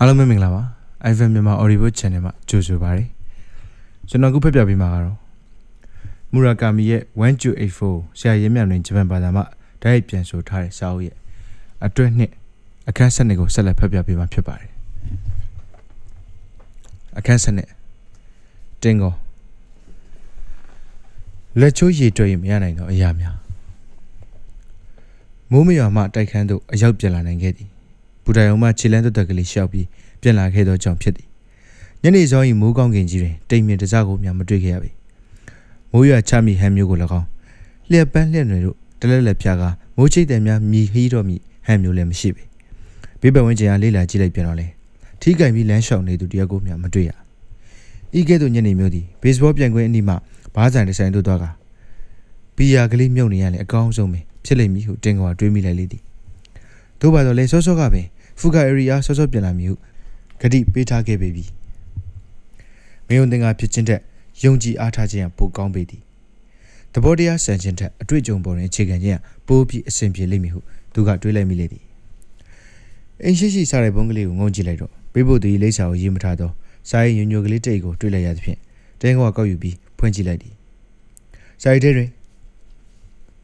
အားလုံးပဲမင်္ဂလာပါ ivan မြန်မာ audio channel မှာကြိုဆိုပါရစေကျွန်တော်ခုဖတ်ပြပေးမှာကတော့မူရာကာမီရဲ့1284ဆရာရဲမြတ်တွင်ဂျပန်ဘာသာမှာဓာတ်ရိုက်ပြန်ဆိုထားတဲ့စာအုပ်ရဲ့အတွဲနှစ်အခန်းဆက်နှစ်ကိုဆက်လက်ဖတ်ပြပေးမှာဖြစ်ပါတယ်အခန်းဆက်နှစ်တင်းကောလက်ချိုးရည်တွေ့ရင်မရနိုင်တော့အရာများမိုးမရွာမှတိုက်ခန်းသို့အရောက်ပြန်လာနိုင်ခဲ့သည် ဘူတိုင်အောင်မှခြေလန်းသွတ်တက်ကလေးရှောက်ပြီးပြန်လာခဲ့သောကြောင့်ဖြစ်သည်ညနေစောင်း၏မိုးကောင်းကင်ကြီးတွင်တိမ်မြင့်တစကိုမျှမတွေ့ခဲ့ရပေမိုးရွာချမိဟမ်းမျိုးကို၎င်းလျက်ပန်းလျက်တွေတို့တလက်လက်ဖြာကမိုးချိတ်တယ်များမြည်ဟီးတော့မိဟမ်းမျိုးလည်းမရှိပေဘေးပတ်ဝန်းကျင်အားလေးလာကြည့်လိုက်ပြန်တော့လေထီးကင်ပြီးလမ်းလျှောက်နေသူတယောက်ကိုမျှမတွေ့ရဤကဲ့သို့ညနေမျိုးသည်ဘေ့စ်ဘောပြန်ခွင့်အနီးမှဘားဆိုင်တစ်ဆိုင်သို့သွားကဘီယာကလေးမြုပ်နေရလေအကောင်းဆုံးပဲဖြစ်လိမ့်မည်ဟုတင်ကွာတွေးမိလိုက်လေသည်တို့ပါတော့လေစောစောကပင် ဖူကာအေရီယာဆော့ဆော့ပြန်လာမည်ဟုဂတိပေးထားခဲ့ပေပြီမယုံတင်ကဖြစ်ခြင်းတဲ့ယုံကြည်အားထားခြင်းကပိုကောင်းပေသည်တဘောတရားဆန်ခြင်းတဲ့အတွေ့အကြုံပေါ်တွင်အခြေခံခြင်းကပိုပြီးအဆင်ပြေလိမ့်မည်ဟုသူကတွေးလိုက်မိလေသည်အင်းရှိရှိစားတဲ့ဘုံကလေးကိုငုံကြည့်လိုက်တော့ပေးဖို့သူ၏လိပ်စာကိုရေးမထားတော့စာရေးညွညွကလေးတိတ်ကိုတွေးလိုက်ရသဖြင့်တင်းကောကောက်ယူပြီးဖွင့်ကြည့်လိုက်သည်စာရေးထဲတွင်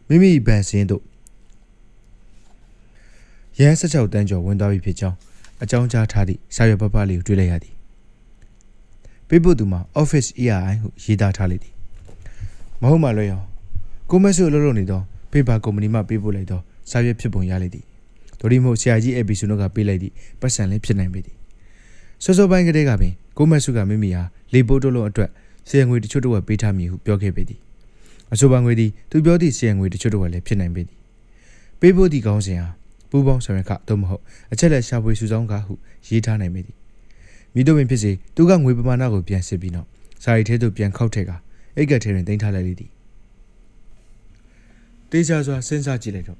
မိမိဗန်စင်းတို့ ရန်16တန်းကျော်ဝင်သွားပြီဖြစ်ကြောင်းအကြောင်းကြားထားသည့်စာရွက်ပပလေးကိုတွေ့လိုက်ရသည်ပေးဖို့သူမှာ office ERI ဟုရေးသားထားလိုက်သည်မဟုတ်မှလွဲရောကိုမက်ဆုအလုပ်လုပ်နေသောပေပါကုမ္ပဏီမှပေးပို့လိုက်သောစာရွက်ဖြစ်ပုံရလိုက်သည်ဒိုဒီမို့ဆရာကြီး episode ကပေးလိုက်သည့်ပတ်စံလေးဖြစ်နိုင်ပေသည်စောစောပိုင်းကတည်းကပင်ကိုမက်ဆုကမိမိဟာလေပိုးတိုးလုံးအတွက်စီယံငွေတချို့တော့ပေးထားမည်ဟုပြောခဲ့ပေသည်အဆိုပါငွေသည်သူပြောသည့်စီယံငွေတချို့တော့လည်းဖြစ်နိုင်ပေသည်ပေးဖို့ဒီကောင်းစဉ်ဟာ ပူပေါင်းဆောင်ရခသို့မဟုတ်အချက်လက်ရှာဖွေစုဆောင်းကားဟုရေးထားနိုင်ပေသည်မိတို့ပင်ဖြစ်စေသူကငွေပမာဏကိုပြန်စစ်ပြီးနောက်စာရီထဲသို့ပြန်ခောက်ထည့်ကအိတ်ကထဲတွင်တင်ထားလိုက်လေသည်တေးချစွာစဉ်းစားကြည့်လိုက်တော့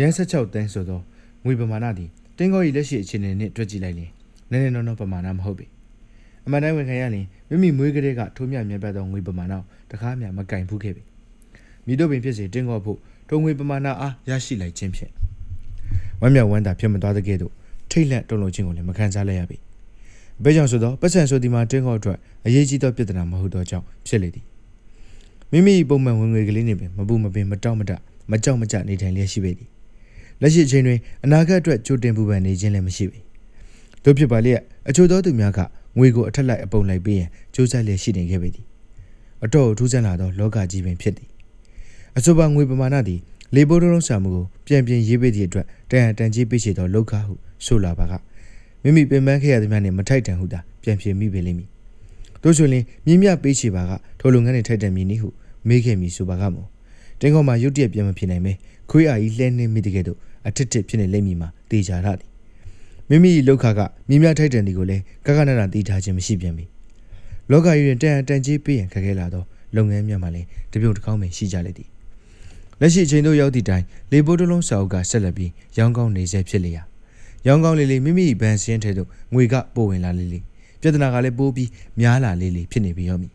ရန်16တန်းဆိုသောငွေပမာဏသည်တင်းကော၏လက်ရှိအခြေအနေနှင့်တွက်ကြည့်လိုက်ရင်နည်းနည်းနော်နော်ပမာဏမဟုတ်ပေအမှန်တိုင်းဝန်ခံရရင်မိမိမွေးကလေးကထိုးမြမြတ်ပတ်သောငွေပမာဏကိုတကားမြမကင်ဖူးခဲ့ပေမိတို့ပင်ဖြစ်စေတင်းကောဖို့ထုံငွေပမာဏအားရရှိလိုက်ခြင်းဖြင့် ဝမ်းမြောက်ဝမ်းသာဖြစ်မသွားတဲ့ကဲ့သို့ထိတ်လန့်တုန်လှုပ်ခြင်းကိုလည်းမခံစားလိုက်ရပေ။ဘဲကြောင့်ဆိုတော့ပတ်စံဆိုဒီမှာတင်းကောအတွက်အရေးကြီးသောပြဿနာမဟုတ်သောကြောင့်ဖြစ်လေသည်။မိမိပုံမှန်ဝင်ငွေကလေးနေပင်မပူမပင်မတောက်မတမကြောက်မကြနေထိုင်လျက်ရှိပေသည်။လက်ရှိအချိန်တွင်အနာဂတ်အတွက်ကြိုတင်ပူပန်နေခြင်းလည်းမရှိပေ။တို့ဖြစ်ပါလျက်အချို့သောသူများကငွေကိုအထက်လိုက်အပုံလိုက်ပေးရန်ကြိုးစားလျက်ရှိနေခဲ့ပေသည်။အတော့ထူးဆန်းလာသောလောကကြီးပင်ဖြစ်သည်။အဆိုပါငွေပမာဏသည် လေပိုးတုံးစာမှုကိုပြန်ပြင်ရေးပေးသည့်အတွက်တန်တန်ကြီးပိရှိသောလောက်ခဟုဆိုလာပါကမိမိပင်ပန်းခဲ့ရသည်များနှင့်မထိုက်တန်ဟုသာပြန်ပြင်မိပေလိမ့်မည်တို့ဆိုရင်မြင်းမြပေးချေပါကထိုလုပ်ငန်းနှင့်ထိုက်တန်မည်နည်းဟုမေးခဲ့မည်ဆိုပါကမောတင်းကောမှာရုတ်တရက်ပြန်မဖြစ်နိုင်မဲခွေးအာကြီးလှဲနှင်းမိတဲ့ကဲ့သို့အထစ်ထစ်ဖြစ်နေလိမ့်မည်မှာတေချာရသည်မိမိလောက်ခကမြင်းမြထိုက်တန်ဒီကိုလည်းကကနနတီးထားခြင်းမရှိပြန်ပြီလောကကြီးတွင်တန်တန်ကြီးပေးရန်ခက်ခဲလာသောလုပ်ငန်းများမှလည်းတပြုံတစ်ကောင်းပင်ရှိကြလေသည် လက်ရှိအချိန်သို့ရောက်သည့်တိုင်လေပိုးတလုံးစာအုပ်ကဆက်လက်ပြီးရောင်းကောင်းနေဆဲဖြစ်လျာရောင်းကောင်းလေးလေးမိမိဘန်စင်းထဲသို့ငွေကပို့ဝင်လာလေးလေးပြဿနာကလည်းပိုးပြီးများလာလေးလေးဖြစ်နေပြီးရောမည်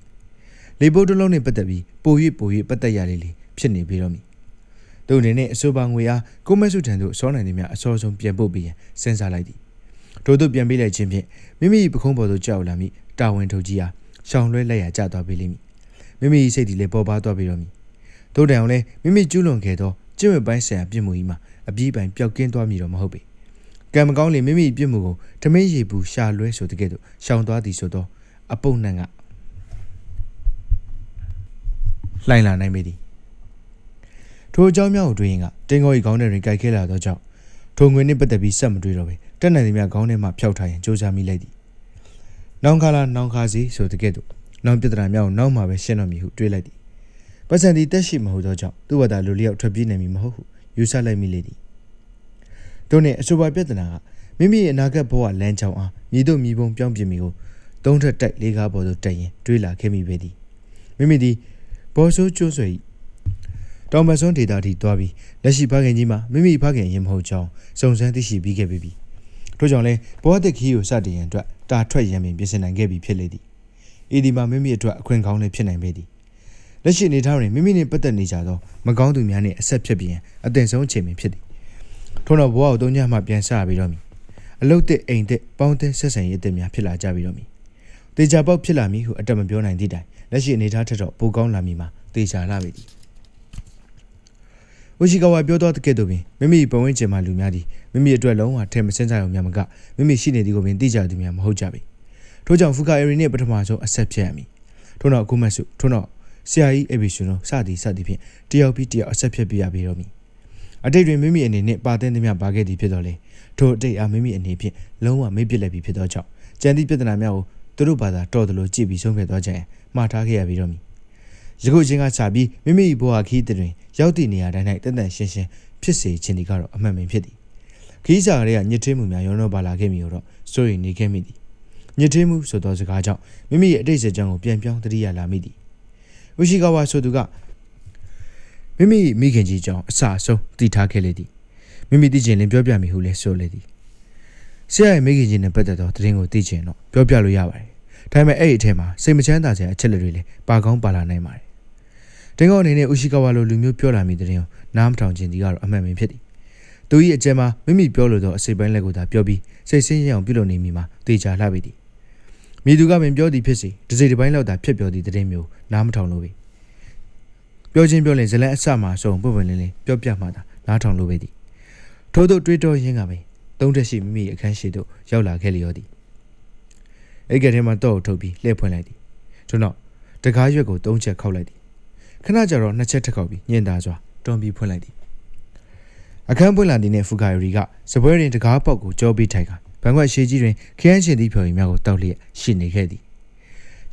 လေပိုးတလုံးနဲ့ပတ်သက်ပြီးပို၍ပို၍ပတ်သက်ရလေးလေးဖြစ်နေပြီးတော့မည်သူအနေနဲ့အဆိုပါငွေအားကိုမက်စုထံသို့စောနိုင်သည်များအစောဆုံးပြန်ပို့ပြီးရန်စဉ်းစားလိုက်သည်ထို့သို့ပြန်ပေးလိုက်ခြင်းဖြင့်မိမိပခုံးပေါ်သို့ကြောက်လာမိတာဝန်ထုတ်ကြီးအားရှောင်လွှဲလိုက်ရကြသွားပေလိမ့်မည်မိမိစိတ်သည်လည်းပေါ်ပါသွားပြီးတော့မည် တို့တိုင်အောင်လဲမိမိကျူးလွန်ခဲ့သောကျင့်ဝတ်ပိုင်းဆိုင်ရာပြစ်မှုကြီးမှာအပြည့်ပိုင်ပျောက်ကင်းသွားမည်တော့မဟုတ်ပေကံမကောင်းလေမိမိပြစ်မှုကိုထမင်းရည်ဘူးရှာလွဲဆိုတဲ့ကဲ့သို့ရှောင်သွားသည်ဆိုသောအပုပ်နှံကလှိုင်လာနိုင်ပေသည်ထိုအကြောင်းများကိုတွေ့ရင်ကတင်းကောဤခေါင်းထဲတွင်ကြိုက်ခဲလာသောကြောင့်ထိုငွေနှင့်ပတ်သက်ပြီးဆက်မတွေ့တော့ပဲတက်နိုင်သည်များခေါင်းထဲမှဖျောက်ထားရင်စူးစမ်းမိလိုက်သည်နောင်ခါလာနောင်ခါစီဆိုတဲ့ကဲ့သို့နောင်ပြဿနာများကိုနောက်မှပဲရှင်းတော့မည်ဟုတွေးလိုက်သည် ပတ်စံဒီတက်ရှိမဟုတ်သောကြောင့်သူ့ဘာသာလူလျောက်ထွက်ပြေးနေမည်မဟုတ်ဟုယူဆလိုက်မိလေသည်တို့နှင့်အဆိုပါပြဿနာကမိမိရဲ့အနာဂတ်ဘဝလမ်းကြောင်းအားမြည်တို့မြည်ပုံပြောင်းပြမိကိုသုံးထက်တိုက်လေးကားပေါ်သို့တက်ရင်တွေးလာခဲ့မိပေသည်မိမိသည်ဘော်ဆိုးကျွန်းဆွေ၏တောင်ပစွန်းဒေတာထိသွားပြီးလက်ရှိဖခင်ကြီးမှာမိမိဖခင်ရင်မဟုတ်ကြောင်းစုံစမ်းသိရှိပြီးခဲ့ပြီထို့ကြောင့်လဲဘဝတက်ခီးကိုစတင်ရန်အတွက်တာထွက်ရန်ပင်ပြင်ဆင်နိုင်ခဲ့ပြီဖြစ်လေသည်ဤဒီမှာမိမိအတွက်အခွင့်ကောင်းလည်းဖြစ်နိုင်ပေသည် လက်ရှိအနေထားတွင်မိမိနှင့်ပတ်သက်နေကြသောမကောင်းသူများနှင့်အဆက်ဖြစ်ပြီးအသင်ဆုံးအချိန်ပင်ဖြစ်သည်ထို့နောက်ဘဝကိုတုံးညမှပြန်ဆပြီးတော့မည်အလုတ်တစ်အိမ်တစ်ပေါင်းသင်းဆက်ဆံရေးအသစ်များဖြစ်လာကြပြီတော့မည်တေချာပေါက်ဖြစ်လာမည်ဟုအတက်မပြောနိုင်သည့်တိုင်လက်ရှိအနေအထားထက်တော့ပိုကောင်းလာမည်မှာတေချာလာပြီသည်ဝရှိကဝါပြောတော့တကယ်တော့ပင်မိမိပတ်ဝန်းကျင်မှာလူများသည်မိမိအတွက်လုံးဝထဲမစင်းကြရုံများမကမိမိရှိနေသည်ကိုပင်သိကြသူများမဟုတ်ကြပေထို့ကြောင့်ဖူကာအရီနှင့်ပထမဆုံးအဆက်ဖြစ်ရမည်ထို့နောက်အခုမှစုထို့နောက် ဆရာကြီးအေဘီရှင်တို့စသည်စသည်ဖြင့်တယောက်ပြီးတယောက်အဆက်ဖြစ်ပြရပေတော့မည်အတိတ်တွင်မိမိအနေနဲ့ပါတဲ့သမျှပါခဲ့သည်ဖြစ်တော်လေထို့အတိတ်အားမိမိအနေဖြင့်လုံးဝမေ့ပစ်လက်ပြီးဖြစ်သောကြောင့်ကြံသည့်ပြဿနာများကိုသူတို့ဘာသာတော်တယ်လို့ကြည့်ပြီးဆုံးဖြတ်သွားကြရင်မှားထားခဲ့ရပြီးတော့မည်ယခုချင်းကစပြီးမိမိဘဝခီးတွင်ရောက်သည့်နေရာတိုင်း၌တန်တန်ရှင်းရှင်းဖြစ်စေခြင်းဒီကတော့အမှန်ပင်ဖြစ်သည်ခီးစာကလေးကညစ်ထွေးမှုများရောတော့ပါလာခဲ့မိတော့စိုးရိမ်နေခဲ့မိသည်ညစ်ထွေးမှုဆိုသောစကားကြောင့်မိမိရဲ့အတိတ်စကြောင်းကိုပြန်ပြောင်းတတိယလာမိသည် ဝရှိကဝါဆိုသူကမိမိမိခင်ကြီးကြောင့်အဆအဆုံးတည်ထားခဲ့လေသည်မိမိသိချင်ရင်ပြောပြမိဟုလဲဆိုလေသည်ဆရာရဲ့မိခင်ကြီးနဲ့ပတ်သက်သောသတင်းကိုသိချင်တော့ပြောပြလို့ရပါတယ်ဒါပေမဲ့အဲ့ဒီအထက်မှာစိတ်မချမ်းသာစရာအချက်လက်တွေလည်းပါကောင်းပါလာနိုင်ပါတယ်တင်းကောအနေနဲ့ဥရှိကဝါလိုလူမျိုးပြောလာမိတဲ့ရင်နားမထောင်ခြင်းဒီကတော့အမှန်ပဲဖြစ်သည်သူ၏အကြံမှာမိမိပြောလို့သောအစိပ်ပိုင်းလက်ကိုသာပြောပြီးစိတ်ဆင်းရဲအောင်ပြုလုပ်နေမိမှာတေချာလှပြီသည် မိသူကပင်ပြောသည်ဖြစ်စေဒီစိတ်တစ်ပိုင်းလောက်သာဖြစ်ပြောသည်တဲ့မျိုးနားမထောင်လို့ပြီပြောချင်းပြောရင်ဇလန်အစမှအဆုံးပွင့်ပွင့်လင်းလင်းပြောပြမှသာနားထောင်လို့ပဲသည်ထို့သောတွေးတောရင်းကပင်သုံးတက်ရှိမိမိအခန်းရှိသို့ရောက်လာခဲ့လျောသည်အဲ့ကတည်းမှတော့ထုတ်ပြီးလှည့်ဖွင့်လိုက်သည်ထို့နောက်တကားရွက်ကိုသုံးချက်ခောက်လိုက်သည်ခဏကြာတော့နှစ်ချက်ထက်ခောက်ပြီးညင်သာစွာတွန်ပြီးဖွင့်လိုက်သည်အခန်းပွင့်လာသည်နှင့်ဖူကာရီကစပွဲတွင်တကားပေါက်ကိုကြောပြီးထိုက်ကဘ န်ခွက်ရှေးကြီးတွင်ခရမ်းရှင်သည့်ဖြော်ရည်များကိုတောက်လျက်ရှိနေခဲ့သည်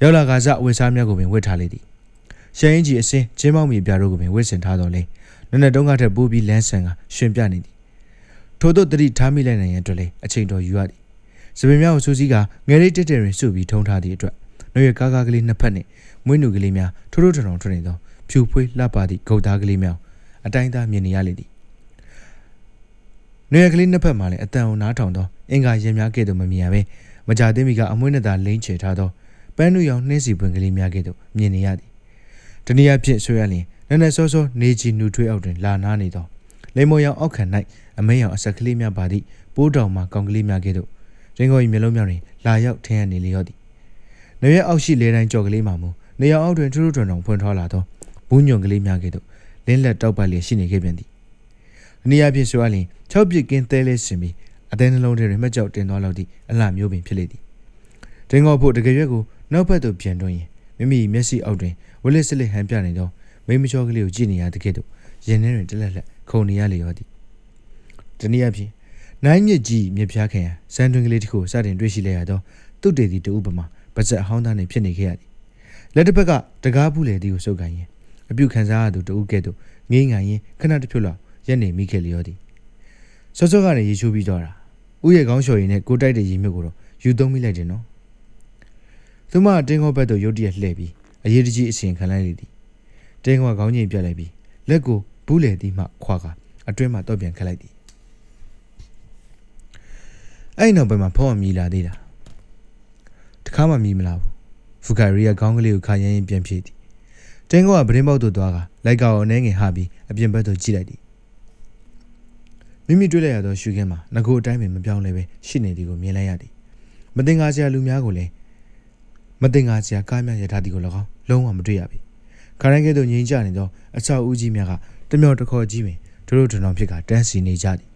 ရောက်လာကစားဝတ်စားများကိုပင်ဝတ်ထားလေသည်ရှရင်ကြီးအစင်းကျင်းမောက်မီပြားတို့ကိုပင်ဝတ်ဆင်ထားတော်လဲနက်နက်တုံးကထက်ပိုးပြီးလန်းဆန်ကရှင်ပြနေသည်ထို့သောတတိထားမိလိုက်နိုင်ရန်အတွက်လည်းအချိန်တော်ယူရသည်စပင်များကိုစူးစီးကငယ်လေးတက်တယ်တွင်စုပြီးထုံးထားသည့်အတွက်နှွေကားကားကလေးနှစ်ဖက်နှင့်မွေးနူကလေးများထိုးထိုးထောင်ထောင်ထွက်နေသောဖြူဖွေးလှပသည့်ဂုတ်သားကလေးများအတိုင်းသားမြင်နေရလေသည် နှွေကလေးနှစ်ဖက်မှလည်းအတန်အောင်နားထောင်သောအင်္ဂါရင်များကဲ့သို့မမြင်ရဘဲမကြသေးမီကအမွှေးနဲ့သာလိမ့်ချေထားသောပန်းနုရောင်နှင်းစီပွင့်ကလေးများကဲ့သို့မြင်နေရသည်တနည်းအားဖြင့်ဆိုရလျင်နက်နက်စောစောနေချီနူထွေးအောက်တွင်လာနားနေသောလိမ္မော်ရောင်အောက်ခံ၌အမဲရောင်အဆက်ကလေးများပါသည့်ပိုးတောင်မှကောင်းကလေးများကဲ့သို့ရင်းကို၏မျက်လုံးများတွင်လာရောက်ထင်းရနေလျော့သည်။နေရအောက်ရှိလေတိုင်းကြော်ကလေးမှမူနေရအောက်တွင်ထူးထူးထွန်းထွန်းဖွင့်ထွားလာသောဘူးညွန်ကလေးများကဲ့သို့လင်းလက်တောက်ပတ်လျက်ရှိနေခဲ့ပြန်သည်။ နေရဖြင့်ဆိုရလျင်၆ပြစ်ကင်းသဲလေးဆင်ပြီးအသေးနှလုံးထဲတွင်မှတ်ကြောက်တင်သွားလောက်သည့်အလှမျိုးပင်ဖြစ်လေသည်။တင်ကောဖို့တကယ်ရွက်ကိုနောက်ဘက်သို့ပြန်တွန်းရင်မိမိမျက်စိအောက်တွင်ဝလစ်စလစ်ဟန်ပြနေသောမိမချောကလေးကိုကြည့်နေရတဲ့ကဲ့သို့ရင်ထဲတွင်တလက်လက်ခုန်နေရလေရောသည်။တနည်းအားဖြင့်နိုင်မြစ်ကြီးမြစ်ဖျားခင်စံတွင်ကလေးတစ်ခုစတင်တွေ့ရှိလိုက်ရသောသူ့တေတီတူဥပမာပါဇက်အဟောင်းသားနှင့်ဖြစ်နေခဲ့ရသည်လက်တစ်ဖက်ကတကားဘူးလေသည်ကိုစုပ်ကန်ရင်အပြုခံစားရသူတူကဲ့သို့ငေးငိုင်ရင်ခဏတစ်ဖြုတ်လောက် ရက်နေမိခဲ့လျောသည်စောစောကနေရေချိုးပြီးတော့တာဥရဲ့ခေါင်းလျှော်ရည်နဲ့ကိုတိုက်တဲ့ရေမြုပ်ကိုတော့ယူသုံးမိလိုက်တယ်နော်သူမတင်းခေါဘက်သို့ရုတ်တရက်လှည့်ပြီးအရေးတကြီးအစီရင်ခံလိုက်လေသည်တင်းခေါခေါင်းကြီးပြလိုက်ပြီးလက်ကိုဘူးလေသည်မှခွာကအတွင်းမှတော့ပြန်ခတ်လိုက်သည်အဲ့နောက်ပိုင်းမှာဖုန်းအမီလာသေးတာတခါမှမီမလာဘူးဖူကာရီယာခေါင်းကလေးကိုခါရမ်းရင်ပြန်ဖြည့်သည်တင်းကောကပရင်းပေါက်သို့သွားကလိုက်ကောင်အနေငယ်ဟပြီးအပြင်ဘက်သို့ကြည့်လိုက်သည် မိမိတွေ့လိုက်ရသောရှုခင်းမှာငကိုအတိုင်းပင်မပြောင်းလဲပဲရှိနေသည်ကိုမြင်လိုက်ရသည်မတင်ကားစရာလူများကိုလည်းမတင်ကားစရာကားများရထားသည်ကို၎င်းလုံးဝမတွေ့ရပြီခါတိုင်းကဲ့သို့ငြိမ်ကြနေသောအဆောက်အဦကြီးများကတမျောတခေါ်ကြီးပင်တို့တို့ထထောင်ဖြစ်ကတန်းစီနေကြသည်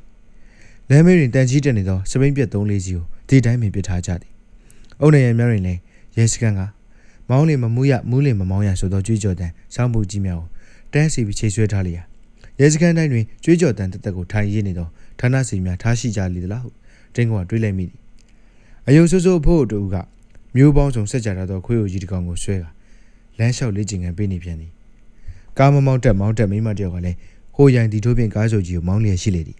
လမ်းမေးတွင်တန်ကြီးတက်နေသောစပိန်ပြက်သုံးလေးစီကိုဒီတိုင်းပင်ပစ်ထားကြသည်။အုံနေရများတွင်လည်းရဲစကန်ကမောင်းလင်မမူးရမူးလင်မမောင်းရဆိုသောကြွေးကြော်တန်စောင်းပူကြီးများကိုတန်းစီပြီးချိတ်ဆွဲထားလျာ ရဲစကန်တိုင်းတွင်ကြွေးကြော်တန်တက်တက်ကိုထိုင်ရည်နေသောဌာနစီများထားရှိကြလေသလားဟုတင်းကတွေးလိုက်မိသည်။အယုံဆိုးဆိုးဖို့တူကမျိုးပေါင်းစုံဆက်ကြတာသောခွေးအိုကြီးတစ်ကောင်ကိုဆွဲကလမ်းလျှောက်လေ့ကျင့်ခံပေးနေပြန်သည်။ကားမမောင်းတက်မောင်းတက်မိမတယောက်ကလည်းဟိုရိုင်ဒီထိုးပြင်ကားဆိုကြီးကိုမောင်းလျက်ရှိလေသည်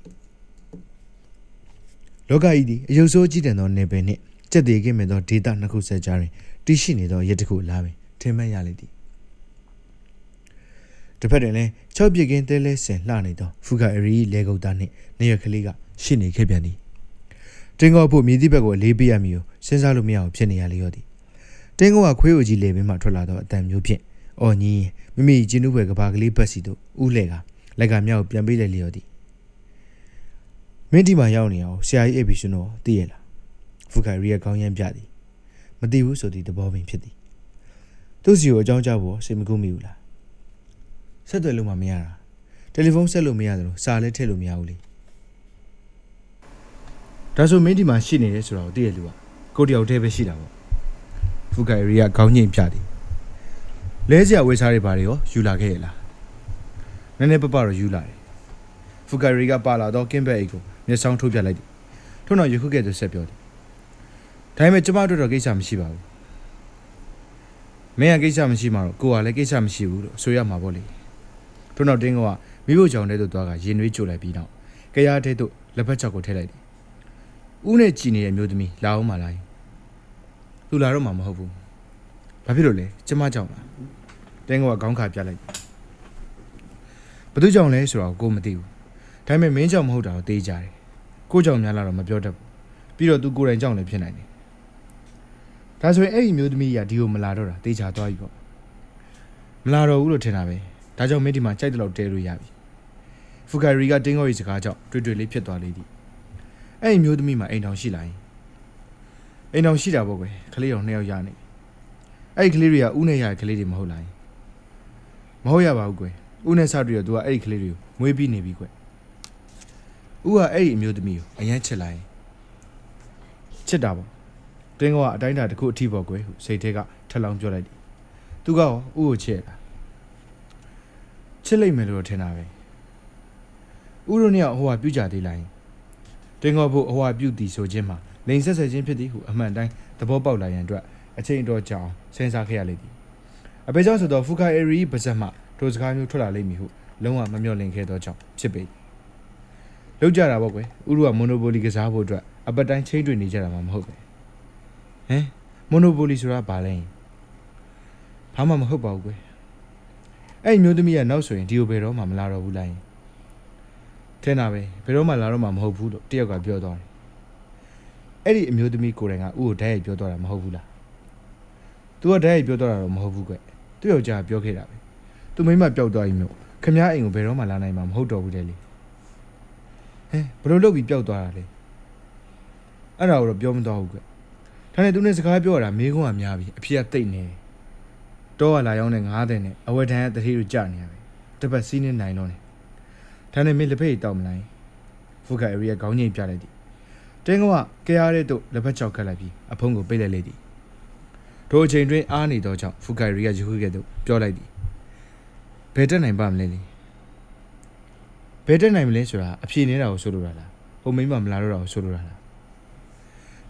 လောကကြီးသည်အယုတ်ဆိုးကြည့်တဲ့သောနေပင်နှင့်စက်သေးခင်မဲ့သောဒေတာနှစ်ခုဆက်ကြားတွင်တည်ရှိနေသောရက်တစ်ခုလာပင်ထင်မှတ်ရလေသည် တစ်ဖက်တွင်လည်း၆ပြစ်ကင်းတဲလဲဆင်လှနေသောဖူကာအရီလေကုတ်သားနှင့်နေရကလေးကရှိနေခဲ့ပြန်သည်တင်းကောဖို့မြည်သည့်ဘက်ကိုလေးပေးရမည်ကိုစဉ်းစားလို့မရအောင်ဖြစ်နေရလေရောသည်တင်းကောကခွေးအိုကြီးလေပင်မှထွက်လာသောအတန်မျိုးဖြင့်အော်ညီမိမိကျင်းဥဘွယ်ကဘာကလေးဘက်စီတို့ဥလဲကလက်ကမြောက်ပြန်ပေးလိုက်လျော်သည်မင်းဒီမှာရောက်နေအောင်ဆရာကြီးအေဘီရှင်တော့သိရလားဖူခိုင်ရီရဲ့ခေါင်းရမ်းပြသည်မသိဘူးဆိုသည့်သဘောပင်ဖြစ်သည်သူ့စီကိုအကြောင်းကြားဖို့စိတ်မကူးမိဘူးလား ဆက်သွယ်လို့မှမရတာတယ်လီဖုန်းဆက်လို့မရသလိုစာလည်းထည့်လို့မရဘူးလေဒါဆိုမင်းဒီမှာရှိနေတယ်ဆိုတော့သိရလူကကိုတယောက်တည်းပဲရှိတာပေါ့ဖူခိုင်ရီကခေါင်းညိတ်ပြသည်လဲစရာဝေစားတွေဘာတွေရောယူလာခဲ့ရလားနည်းနည်းပပတော့ယူလာတယ်ဖူကာရီကပါလာတော့ကင်းဘက်အိတ်ကိုမျက်စောင်းထုတ်ပြလိုက်တယ်။ထို့နောက်ယခုကဲ့သို့ဆက်ပြောတယ်။ဒါပေမဲ့ကျမတို့တော့ကိစ္စမရှိပါဘူး။မင်းကကိစ္စမရှိမှတော့ကိုကလည်းကိစ္စမရှိဘူးလို့ဆိုရမှာပေါ့လေ။ ထို့နောက်တင်းကမိဖို့ကြောင့်တဲ့တို့သွားကရင်နွေးကြိုလိုက်ပြီးနောက်ကြရားတဲ့တို့လက်ဖက်ချောက်ကိုထည့်လိုက်တယ်။ဦးနဲ့ကြည်နေတဲ့မျိုးသမီးလာအောင်မလား။သူလာတော့မှမဟုတ်ဘူး။ဘာဖြစ်လို့လဲကျမကြောင့်လား။တင်းကခေါင်းခါပြလိုက်။ဘသူကြောင့်လဲဆိုတော့ကိုမသိဘူး။ဒါပေမဲ့မင်းကြောင့်မဟုတ်တာတော့သိကြတယ်။ကိုကြောင့်များလာတော့မပြောတတ်ဘူး။ပြီးတော့သူကိုယ်တိုင်ကြောင့်လည်းဖြစ်နိုင်တယ်။ဒါဆိုရင်အဲ့ဒီမျိုးသမီးကဒီကိုမလာတော့တာသိချသွားပြီပေါ့။မလာတော့ဘူးလို့ထင်တာပဲ။ ဒါကြောင့်မင်းဒီမှာကြိုက်တယ်လို့တဲလို့ရပြီ။ဖူကာရီကတင်းကောရီစကားကြောင့်တွေ့တွေ့လေးဖြစ်သွားလေသည်။အဲ့ဒီမျိုးသမီးမှာအိမ်ထောင်ရှိလာရင်အိမ်ထောင်ရှိတာပေါ့ကွယ်။ကလေးတော်နှစ်ယောက်ရနေပြီ။အဲ့ဒီကလေးတွေကဥနဲ့ရတဲ့ကလေးတွေမဟုတ်လား။မဟုတ်ရပါဘူးကွယ်။ဥနဲ့စတွေ့တော့ तू ကအဲ့ဒီကလေးတွေကိုမွေးပြီးနေပြီကွယ်။ဦးကအဲ့ဒီအမျိုးသမီးကိုအရန်ချစ်လိုက်ချစ်တာပေါ့တင်းကောကအတိုင်းအတာတစ်ခုအထိပေါ့ကွယ်ဟုစိတ်ထဲကထက်လောင်းပြောလိုက်တယ်သူကရောဦးကိုချစ်ရလား ချစ်လိုက်မယ်လို့ထင်တာပဲဦးတို့နှစ်ယောက်ဟိုဟာပြုတ်ကြသေးလားတင်းကောဖို့ဟိုဟာပြုတ်တီဆိုခြင်းမှာလိန်ဆက်ဆက်ခြင်းဖြစ်သည်ဟုအမှန်တိုင်းသဘောပေါက်လာရန်အတွက်အချိန်တော်ကြာအောင်စဉ်းစားခဲ့ရလိမ့်သည်အပေကြောင့်ဆိုတော့ဖူကာအေရီပါဇက်မှထိုစကားမျိုးထွက်လာလိမ့်မည်ဟုလုံးဝမမျှော်လင့်ခဲ့သောကြောင့်ဖြစ်ပေသည်လောက်ကြတာပေါ့ကွယ်ဥရုကမိုနိုပိုလီကစားဖို့အတွက်အပတ်တိုင်းချိန်တွေ့နေကြတာမှမဟုတ်ပဲဟမ်မိုနိုပိုလီဆိုတာဘာလဲဘာမှမဟုတ်ပါဘူးကွယ် အဲ့ဒီမျိုးသမီးကနောက်ဆိုရင်ဒီကိုဘယ်တော့မှမလာတော့ဘူးလားယင်ထဲနာပဲဘယ်တော့မှလာတော့မှမဟုတ်ဘူးလို့တယောက်ကပြောသွားတယ်အဲ့ဒီအမျိုးသမီးကိုယ်တိုင်ကဥကိုဓာတ်ရိုက်ပြောသွားတာမဟုတ်ဘူးလား तू ကဓာတ်ရိုက်ပြောသွားတာတော့မဟုတ်ဘူးကွယ်သူ့ယောက်ျားကပြောခဲ့တာပဲသူမိမပျောက်သွားပြီမျိုးခမ ्या အိမ်ကိုဘယ်တော့မှလာနိုင်မှာမဟုတ်တော့ဘူးတဲ့လေဟဲဘယ်လိုလုပ်ပြီးပျောက်သွားတာလဲအဲ့ဒါကိုတော့ပြောမသွားဘူးကွဒါနဲ့သူနဲ့စကားပြောရတာမေးခွန်းကများပြီအဖေကတိတ်နေတယ် တော့ကလာရောက်တဲ့ငားတဲ့နဲ့အဝယ်ထန်ရဲ့တတိတို့ကြာနေရပဲတစ်ပတ်စီးနေနိုင်တော့နေဒါနဲ့မင်းလက်ဖက်ရည်တောက်မလိုက်ဖုကအေရီယာခေါင်းငိမ့်ပြလိုက်သည်တင်းကကကြရတဲ့တို့လက်ဖက်ချောက်ခတ်လိုက်ပြီးအဖုံးကိုပိတ်လိုက်လေသည်ထိုအချိန်တွင်အားနေသောကြောင့်ဖုကအေရီယာယူခွေကဲ့သို့ပြောလိုက်သည်ဘယ်တက်နိုင်ပါမလဲလေဘယ်တက်နိုင်မလဲဆိုတာအဖြေနေတာကိုဆိုလိုတာလားဟိုမိမမလာတော့တာကိုဆိုလိုတာလား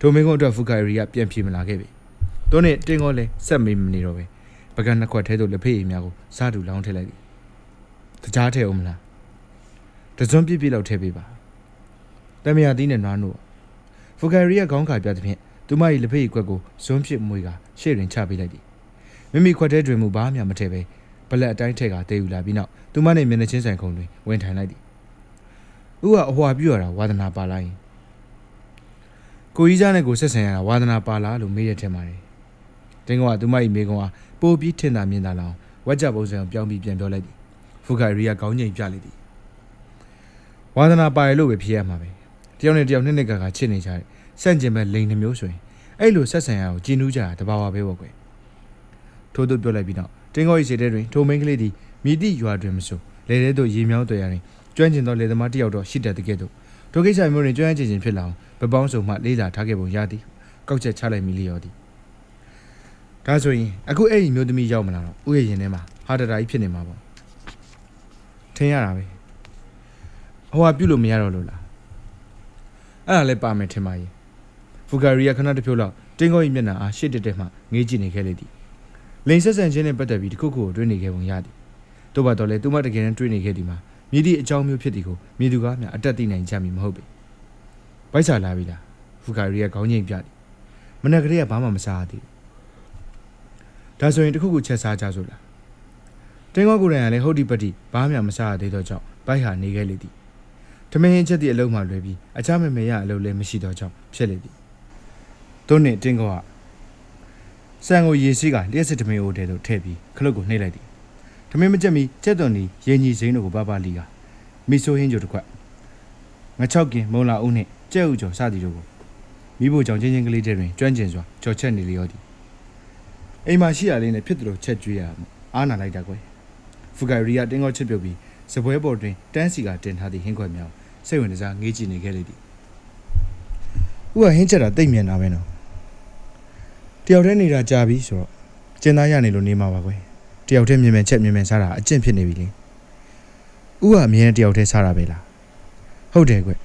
ဒိုမင်းကုန်းအတွက်ဖူကာရီကပြန်ပြေမလာခဲ့ပြီသူနဲ့တင်းကောလဲဆက်မေးမနေတော့ပဲ ပကန်းနှစ်ခွက်ထဲသို့လက်ဖေးအများကိုစားတူလောင်းထည့်လိုက်သည်တကြားထဲအောင်မလားတစွန်းပြစ်ပြစ်လောက်ထည့်ပေးပါတမယာသီးနဲ့နွားနို့ဖူကာရီကခေါင်းခါပြသဖြင့်သူမ၏လက်ဖေးကွက်ကိုဇွန်းဖြစ်မွေကရှေ့တွင်ချပေးလိုက်သည်မိမိခွက်ထဲတွင်မူဘာမှမထည့်ပဲဘလက်အတိုင်းထက်ကတည်ယူလာပြီးနောက်သူမနဲ့မျက်နှာချင်းဆိုင်ခုံတွင်ဝင်ထိုင်လိုက်သည်ဥကအဟွာပြရတာဝါသနာပါလားယင်ကိုကြီးစားနဲ့ကိုဆက်ဆံရတာဝါသနာပါလားလို့မေးရတဲ့မှာတယ်တင်းကောင်ကသူမကြီးမေကောင်က ပိုးပြီးထင်တာမြင်တာလောင်ဝက်ကြပုံစံကိုပြောင်းပြီးပြန်ပြောလိုက်သည်ဖူခိုင်ရီကခေါင်းငိမ်ပြလိုက်သည်ဝါသနာပါရလို့ပဲဖြစ်ရမှာပဲတယောက်နဲ့တယောက်နှစ်နှစ်ကကချစ်နေကြတယ်စန့်ကျင်မဲ့လိန်နှမျိုးဆိုရင်အဲ့လိုဆက်ဆံရအောင်ကြည်နူးကြတာတဘာဝပဲပေါ့ကွယ်ထို့သူပြောလိုက်ပြီးနောက်တင်းကောင်ကြီးခြေထဲတွင်ထိုမင်းကလေးသည်မိတိရွာတွင်မဆိုလေထဲသို့ရေမြောင်းတွေ့ရရင်ကျွမ်းကျင်သောလေသမားတစ်ယောက်တော့ရှိတတ်တဲ့ကဲ့သို့ဒုကိစ္စမျိုးတွင်ကျွမ်းကျင်ခြင်းဖြစ်လာအောင်ဗပောင်းစုံမှလေးလာထားခဲ့ပုံရသည်ကောက်ချက်ချလိုက်မိလျော်သည် ဒါဆိုရင်အခုအဲ့ဒီမျိုးသမီးရောက်မလာတော့ဥရဲ့ရင်ထဲမှာဟာတတာကြီးဖြစ်နေမှာပေါ့ထင်ရတာပဲဟိုကပြုတ်လို့မရတော့လို့လားအဲ့ဒါလည်းပါမယ်ထင်ပါရဲ့ဖူဂါရီကခဏတစ်ဖြုတ်လောက်တင်းကောကြီးမျက်နှာအားရှစ်တက်တက်မှငေးကြည့်နေခဲ့လေသည်လိန်ဆက်ဆန်ခြင်းနဲ့ပတ်သက်ပြီးတစ်ခုခုကိုတွေးနေခဲ့ပုံရသည်တို့ပါတော့လေသူမတကယ်တမ်းတွေးနေခဲ့ဒီမှာမြည်သည့်အကြောင်းမျိုးဖြစ်သည်ကိုမြည်သူကားများအတက်သိနိုင်ကြမည်မဟုတ်ပေ။ပိုက်စာလာပြီလား။ဖူကာရီကခေါင်းငိမ့်ပြသည်။မနက်ကလေးကဘာမှမစားသေးဘူး။ ဒါဆိုရင်တခုခုချက်စားကြဆိုလား။တင်းကောကိုယ်တိုင်ကလည်းဟုတ်ဒီပတိဘာမှမစားသေးတော့ကြောင့်ဘိုက်ဟာနေခဲ့လေသည်။ထမင်းချက်သည့်အလုံးမှလွယ်ပြီးအခြားမမေရအလုံးလည်းမရှိတော့ကြောင့်ဖြစ်လေသည်။တို့နဲ့တင်းကောကဆန်ကိုရေစီးကလျှက်စစ်ထမင်းအိုတဲသို့ထည့်ပြီးခလုတ်ကိုနှိပ်လိုက်သည်။ထမင်းမကြက်မီချက်သွန်ဒီရေညီစိမ်းတို့ကိုပပလီကမီဆိုဟင်းကြိုတစ်ခွက်ငချောက်ကင်မုံလာဦးနှင့်ကြဲဥကျော်စသည်တို့ကိုမိဖို့ကြောင့်ချင်းချင်းကလေးတွေတွင်ကျွမ်းကျင်စွာကြော်ချက်နေလျောသည် အိမ်မှာရှိရလေးနဲ့ဖြစ်သလိုချက်ကျွေးရအားနာလိုက်တာကွယ်ဖူဂိုရီကတင်းကောချစ်ပြုတ်ပြီးစပွဲပေါ်တွင်တန်းစီကတင်ထားသည့်ဟင်းခွက်များစိတ်ဝင်စားငေးကြည့်နေခဲ့လေသည်ဥကဟင်းချက်တာတိတ်မြန်တာပဲနော်တယောက်တည်းနေတာကြာပြီဆိုတော့ကျင်းသားရနေလို့နေမှာပါကွယ်တယောက်တည်းမြင်မြန်ချက်မြင်မြန်စားတာအကျင့်ဖြစ်နေပြီလေဥကအမြဲတယောက်တည်းစားတာပဲလားဟုတ်တယ်ကွယ်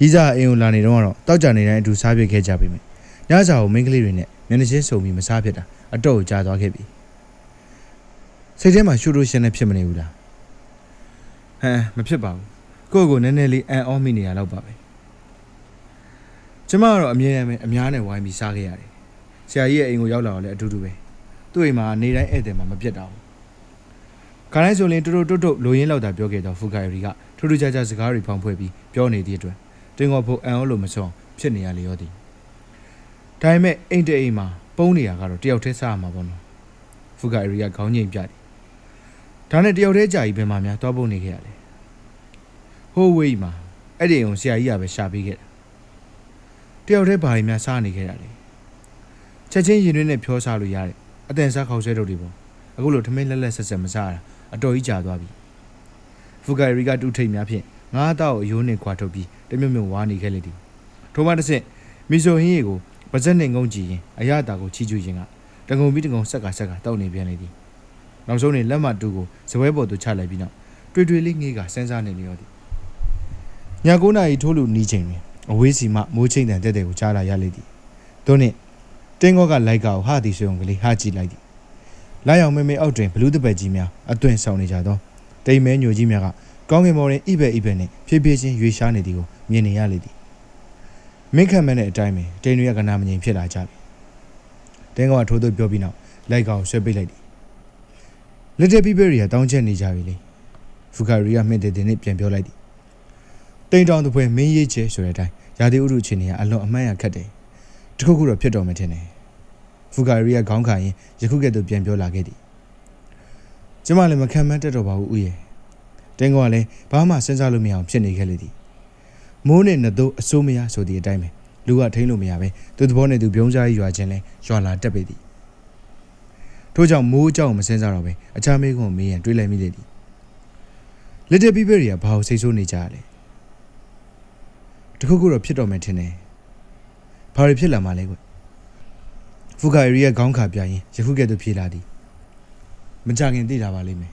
ရီးစားအိမ်ကိုလာနေတော့ကတော့တောက်ကြနေတိုင်းအတူစားပြစ်ခဲ့ကြပြီမယ်ညစာကိုမိန်းကလေးတွေနဲ့ မျက်နှာချင်းစုံပြီးမစားဖြစ်တာအတော့ကိုကြာသွားခဲ့ပြီစိတ်ထဲမှာရှုလို့ရှင်းနေဖြစ်မနေဘူးလားဟမ်မဖြစ်ပါဘူးကိုယ့်ကိုယ်နည်းနည်းလေးအန်အောမိနေရတော့ပါပဲကျမကတော့အမြဲတမ်းပဲအများနဲ့ဝိုင်းပြီးစားခဲ့ရတယ်ဆရာကြီးရဲ့အိမ်ကိုရောက်လာတော့လည်းအတူတူပဲသူ့အိမ်မှာနေတိုင်းဧည့်သည်မှာမပြတ်တာဘူးခါတိုင်းဆိုရင်တူတူတွတ်တွတ်လိုရင်းလောက်တာပြောခဲ့တော့ဖူဂိုင်ရီကထူးထူးခြားခြားစကားတွေဖောင်ဖွဲ့ပြီးပြောနေသည့်အတွက်တင်ကောဖို့အန်အောလို့မဆုံးဖြစ်နေရလေရောသည် ဒါပေမဲ့အိမ်တဲ့အိမ်မှာပုံးနေရကတော့တယောက်တည်းစားရမှာပေါ့နော်ဖူဂိုင်ရီကခေါင်းငိမ့်ပြတယ်ဒါနဲ့တယောက်တည်းကြာကြီးဘယ်မှာများသွားပုံနေခဲ့ရလဲဟိုးဝေးမှာအဲ့ဒီအိမ်ကိုဆရာကြီးကပဲရှာပေးခဲ့တာတယောက်တည်းဘာတွေများစားနေခဲ့ရလဲချက်ချင်းရင်တွင်းနဲ့ဖြောစားလို့ရတယ်အတန်စားခေါက်ဆွဲတို့တွေပေါ့အခုလိုထမင်းလက်လက်ဆက်ဆက်မစားရတာအတော်ကြီးကြာသွားပြီဖူဂိုင်ရီကတူထိတ်များဖြင့်ငါးတောက်အယိုးနဲ့ခွာထုတ်ပြီးတမြုံမြုံဝါနေခဲ့လေသည်ထိုမှတစ်ဆင့်မီဆိုဟင်းရီကို ပါဇက်နဲ့ငုံကြည့်ရင်အရတာကိုချီကျူးခြင်းကတငုံပြီးတငုံဆက်ကဆက်ကတောက်နေပြန်လေသည်နောက်ဆုံးနေလက်မတူကိုဇပွဲပေါ်သို့ချလိုက်ပြီးနောက်တွေ့တွေ့လေးငေးကစန်းစားနေလျောသည်ည9နာရီထိုးလူနီးချိန်တွင်အဝေးစီမှမိုးချိန်တန်တဲ့တဲ့ကိုကြားလာရလေသည်သို့နှင့်တင်းကောကလိုက်ကောက်ဟာသည်ဆိုုံကလေးဟာကြည့်လိုက်သည်လာရောက်မဲမဲအောက်တွင်ဘလူးတပက်ကြီးများအသွင်ဆောင်နေကြသောတိမ်မဲညိုကြီးများကကောင်းကင်မော်တွင်ဣဘဲဣဘဲနှင့်ဖြည်းဖြည်းချင်းရွေရှားနေသည်ကိုမြင်နေရလေသည် မင်းခံမဲနဲ့အတိုင်းပင်တိမ်တွေကကနာမငြိမ်ဖြစ်လာကြပြီတင်းကောကထိုးသွပြောပြီးနောက်လိုက်ကောက်ဆွဲပိတ်လိုက်သည်လက်တက်ပီဘယ်ရီကတောင်းချက်နေကြပြီလေဖူကာရီကမှင့်တဲ့တဲ့နဲ့ပြန်ပြောလိုက်သည်တိမ်တောင်တစ်ဖွဲမင်းရေးချဲဆိုတဲ့အတိုင်းရာသီဥတုအခြေအနေကအလွန်အမှန်ရခက်တယ်တခုခုတော့ဖြစ်တော်မယ်ထင်တယ်ဖူကာရီကခေါင်းခါရင်ယခုကဲ့သို့ပြန်ပြောလာခဲ့သည်ကျမလည်းမခံမတတ်တော့ပါဘူးဦးရဲ့တင်းကောကလည်းဘာမှစဉ်းစားလို့မရအောင်ဖြစ်နေခဲ့လေသည် မိုးနဲ့နှတို့အစိုးမရဆိုသည့်အတိုင်းပဲလူကထိန်းလို့မရပဲသူသဘောနဲ့သူပြုံးစားရွာခြင်းလဲရွာလာတက်ပေသည်ထို့ကြောင့်မိုးအကြောင်းမစဉ်းစားတော့ပဲအခြားမေးခွန်းမေးရင်တွေးလိုက်မိလေသည်လက်တက်ပီးဘယ်ရီကဘာကိုစိတ်ဆိုးနေကြရလဲတခုခုတော့ဖြစ်တော့မယ်ထင်တယ်ဘာတွေဖြစ်လာမှလဲကွဖူဂိုင်ရီရဲ့ခေါင်းခါပြရင်ယခုကဲ့သို့ဖြေလာသည်မကြခင်သိတာပါလိမ့်မယ်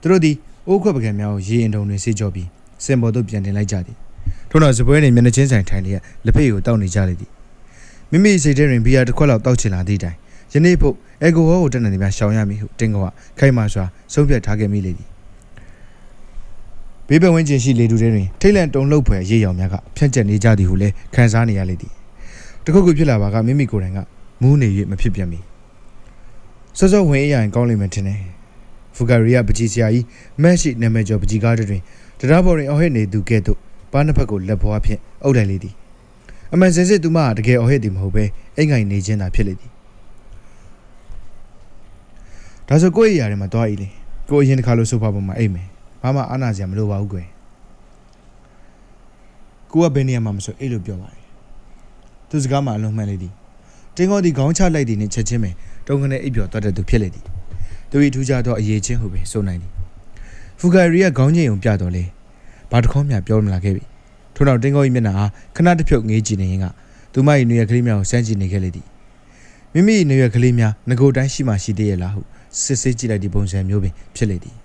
သူတို့ဒီအိုးခွက်ပကံများကိုရေရင်တုံတွင်ဆေးကြောပြီး စင်ပေါ်သို့ပြန်တင်လိုက်ကြသည်ထို့နောက်စပွဲနေမျက်နှာချင်းဆိုင်ထိုင်လျက်လက်ဖက်ကိုတောက်နေကြလေသည်မိမိစိတ်ထဲတွင်ဘီယာတစ်ခွက်လောက်တောက်ချင်လာသည့်တိုင်ယနေ့ဖို့အက်ကိုဟောကိုတက်နေသည်များရှောင်ရမည်ဟုတင်းကောကခိုင်မာစွာဆုံးဖြတ်ထားခဲ့မိလေသည်ဘေးပဝင်းကျင်ရှိလေတူတွေတွင်ထိတ်လန့်တုန်လှုပ်ဖွယ်ရေရောင်များကဖြန့်ကျက်နေကြသည်ဟုလည်းခံစားနေရလေသည်တခုခုဖြစ်လာပါကမိမိကိုယ်တိုင်ကမူးနေ၍မဖြစ်ပြန်မီစောစောဝင်အရာရင်ကောင်းလိမ့်မယ်ထင်တယ်ဖူဂါရီယာပကြီးဆရာကြီးမက်ရှိနာမည်ကျော်ပကြီးကားတွင် တရားပေါ်တွင်အော်ဟစ်နေသူကဲ့သို့ပါးနှစ်ဖက်ကိုလက်ဘွားဖြင့်အုပ်လိုက်လေသည်အမှန်စင်စစ်သူမကတကယ်အော်ဟစ်သည်မဟုတ်ပဲအိမ်ငိုင်နေခြင်းသာဖြစ်လေသည်ဒါဆိုကိုယ့်ရဲ့ຢာထဲမှာတွားဤလေကိုအရင်တစ်ခါလို့ဆိုဖာပေါ်မှာအိမ်မယ်ဘာမှအာနာစရာမလိုပါဘူးကွယ်ကိုကဘယ်နေရာမှာမဆိုအဲ့လိုပြောပါတယ်သူစကားမှအလုံးမှန်လေသည်တင်းကောဒီခေါင်းချလိုက်သည်နှင့်ချက်ချင်းပဲတုံးကနေအိပ်ပျော်သွားတဲ့သူဖြစ်လေသည်သူ၏ထူးခြားသောအရေးချင်းဟုပဲဆိုနိုင်သည် ဖူဂါရီကခေါင်းချင်းုံပြတော်လေဘာတခေါမှပြောမလာခဲ့ပြီထို့နောက်တင်းကော၏မျက်နှာအားခဏတစ်ဖြုတ်ငေးကြည့်နေရင်ကသူမ၏နေရကလေးများကိုစမ်းကြည့်နေခဲ့လေသည်မိမိနေရကလေးများငကိုတိုင်းရှိမှရှိသေးရဲ့လားဟုစစ်စစ်ကြည့်လိုက်ဒီပုံစံမျိုးပင်ဖြစ်လေသည်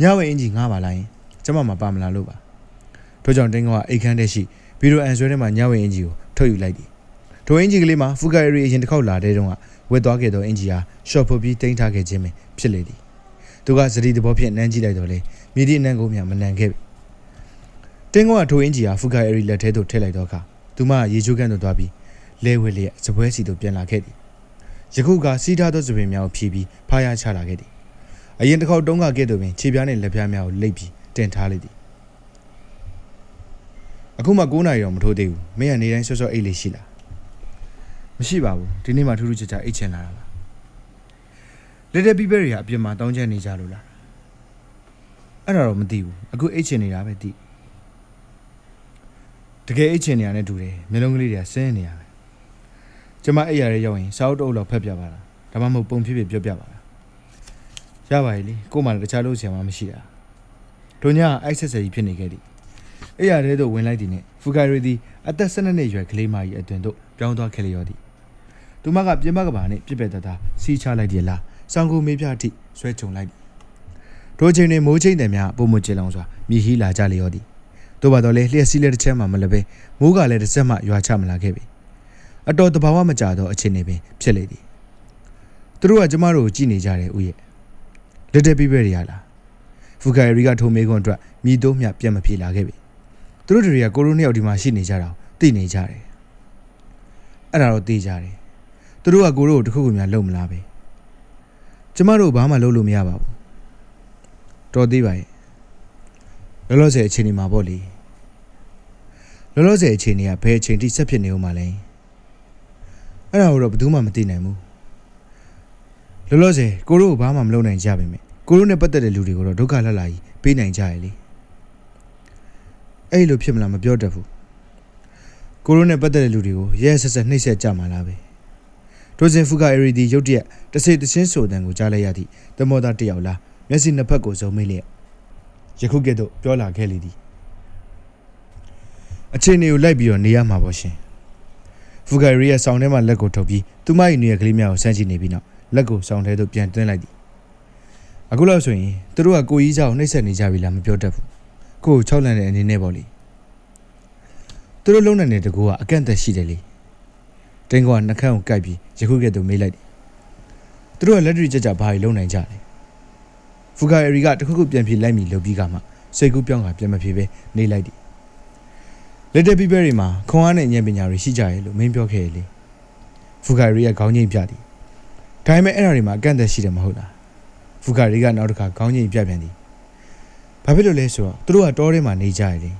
ညဝဲအင်ကြီးငားပါလားယင်ကျမမပါမလားလို့ပါထို့ကြောင့်တင်းကောကအိတ်ခမ်းတဲ့ရှိဗီဒီယိုအန်ဆွဲထဲမှာညဝဲအင်ကြီးကိုထုတ်ယူလိုက်သည်ထိုအင်ကြီးကလေးမှာဖူဂိုင်ရီအရင်တစ်ခေါက်လာတဲ့တုန်းက ဝက်သွားခဲ့သောအင်ကြီးဟာရှော့ဖို့ပြီးတင်ထားခဲ့ခြင်းပင်ဖြစ်လေသည်သူကစတိတဘောဖြင့်နမ်းကြည့်လိုက်တော့လေမြေဒီအနံကိုမြမနန်ခဲ့ပြီတင်းကောကထိုအင်ကြီးဟာဖူဂိုင်ရီလက်ထဲသို့ထည့်လိုက်တော့အခါသူမရေချိုးကန်းသို့သွားပြီးလဲဝဲလျက်စပွဲစီသို့ပြန်လာခဲ့သည်ယခုကစီးထားသောစပင်များကိုဖြီးပြီးဖားရချလာခဲ့သည်အရင်တစ်ခေါက်တုံးကကဲ့သို့ပင်ခြေပြားနှင့်လက်ပြားများကိုလိပ်ပြီးတင်ထားလိုက်သည်အခုမှ9နာရီတော့မထိုးသေးဘူးမင်းကနေတိုင်းဆော့ဆော့အိတ်လေးရှိလား မရှိပါဘူးဒီနေ့မှထူးထူးခြားခြားအိတ်ချင်လာတာပါလက်တဲ့ပီးပဲတွေကအပြင်မှာတောင်းကျနေကြလို့လားအဲ့ဒါတော့မသိဘူးအခုအိတ်ချင်နေတာပဲသိတကယ်အိတ်ချင်နေတာနဲ့တူတယ်မျိုးလုံးကလေးတွေကဆင်းနေရပဲကျမအိတ်ရရဲရောက်ရင်စာအုပ်တအုပ်လောက်ဖတ်ပြပါလားဒါမှမဟုတ်ပုံဖြစ်ဖြစ်ပြောပြပါလားရပါရဲ့လေကို့မှလည်းတခြားလို့ဆရာမမရှိတာတို့ညအိုက်ဆက်ဆက်ကြီးဖြစ်နေခဲ့သည်အိတ်ရရဲတို့ဝင်လိုက်သည်နဲ့ဖူဂိုင်ရီသည်အသက်12နှစ်အရွယ်ကလေးမကြီးအတွင်တို့ပြောင်းသွားခဲ့လျော်သည် သူမကပြင်ပကဘာနဲ့ပြစ်ပယ်တတ်တာစီးချလိုက်တယ်လားစောင်းကူမေးပြအထိဆွဲချုံလိုက်သည်တို့ချိန်တွင်မိုးချိန်တယ်များပုံမကျေလောင်စွာမြည်ဟီးလာကြလျော်သည်တို့ပါတော့လေလျှက်စီးလက်တစ်ချက်မှမလပဲမိုးကလည်းတစ်စက်မှရွာချမလာခဲ့ပြီအတော်တဘာဝမကြသောအခြေအနေပင်ဖြစ်လေသည်သူတို့ကကျမတို့ကိုကြည့်နေကြတယ်ဦးရဲ့လက်တက်ပြပဲရလားဖူဂိုင်ရီကထိုမေခွန်းအတွက်မြည်တော့မြပြန်မပြေလာခဲ့ပြီသူတို့တွေကကိုရိုနှစ်ယောက်ဒီမှာရှိနေကြတာကိုသိနေကြတယ်အဲ့ဒါတော့သိကြတယ် သူတို့ကကိုရိုကိုတစ်ခုခုများလုံမလားပဲကျမတို့ဘာမှလုပ်လို့မရပါဘူးတော်သေးပါရဲ့လောလောဆယ်အချိန်ဒီမှာပေါ့လေလောလောဆယ်အချိန်တွေကဘယ်အချိန်ထိဆက်ဖြစ်နေဦးမှာလဲအဲ့ဒါကိုတော့ဘယ်သူမှမသိနိုင်ဘူးလောလောဆယ်ကိုတို့ကဘာမှမလုပ်နိုင်ကြပါမယ်ကိုတို့နဲ့ပတ်သက်တဲ့လူတွေကိုတော့ဒုက္ခလက်လာကြီးပေးနိုင်ကြရဲ့လေအဲ့လိုဖြစ်မလားမပြောတတ်ဘူးကိုတို့နဲ့ပတ်သက်တဲ့လူတွေကိုရဲဆက်ဆက်နှိပ်စက်ကြမှာလားပဲ ဒိုဇင်ဖူကာအရီဒီရုတ်တရက်တစိတချင်းဆိုတဲ့ကိုကြားလိုက်ရသည့်တမောသားတစ်ယောက်လား မျက်စိနှစ်ဖက်ကိုစုံမိလျက်ယခုကဲ့သို့ပြောလာခဲ့လေသည်အချိန်တွေကိုလိုက်ပြီးတော့နေရမှာပေါ့ရှင်ဖူဂိုင်ရီရဲ့ဆောင်းထဲမှာလက်ကိုထုတ်ပြီးသူမရဲ့နေရကလေးများကိုဆန်းကြည့်နေပြီးနောက်လက်ကိုဆောင်းထဲသို့ပြန်သွင်းလိုက်သည်အခုလောက်ဆိုရင်သူတို့ကကိုကြီးเจ้าနှိပ်စက်နေကြပြီလားမပြောတတ်ဘူးကိုကိုချောက်လန့်တဲ့အနေနဲ့ပေါ့လေသူတို့လုံးနေတဲ့တကူကအကန့်အသတ်ရှိတယ်လေ တင်းကောကနှကန်းကိုကိုက်ပြီးယခုကဲ့သို့မေးလိုက်သည်သူတို့ကလက်တွေ့ကြကြဘာတွေလုံးနိုင်ကြလဲဖူဂိုင်ရီကတခုခုပြန်ပြေးလိုက်မိလုပ်ပြီးကမှစိတ်ကူးပြောင်းကပြန်မပြေပဲနေလိုက်သည်လက်တက်ပီးပဲတွေမှာခွန်အားနဲ့ဉာဏ်ပညာတွေရှိကြရဲ့လို့မင်းပြောခဲ့လေဖူဂိုင်ရီကခေါင်းငိတ်ပြသည်ဒါပေမဲ့အဲ့ဒါတွေမှာအကန့်အသတ်ရှိတယ်မဟုတ်လားဖူဂိုင်ရီကနောက်တစ်ခါခေါင်းငိတ်ပြပြန်သည်ဘာဖြစ်လို့လဲဆိုတော့သူတို့ကတောထဲမှာနေကြရလေ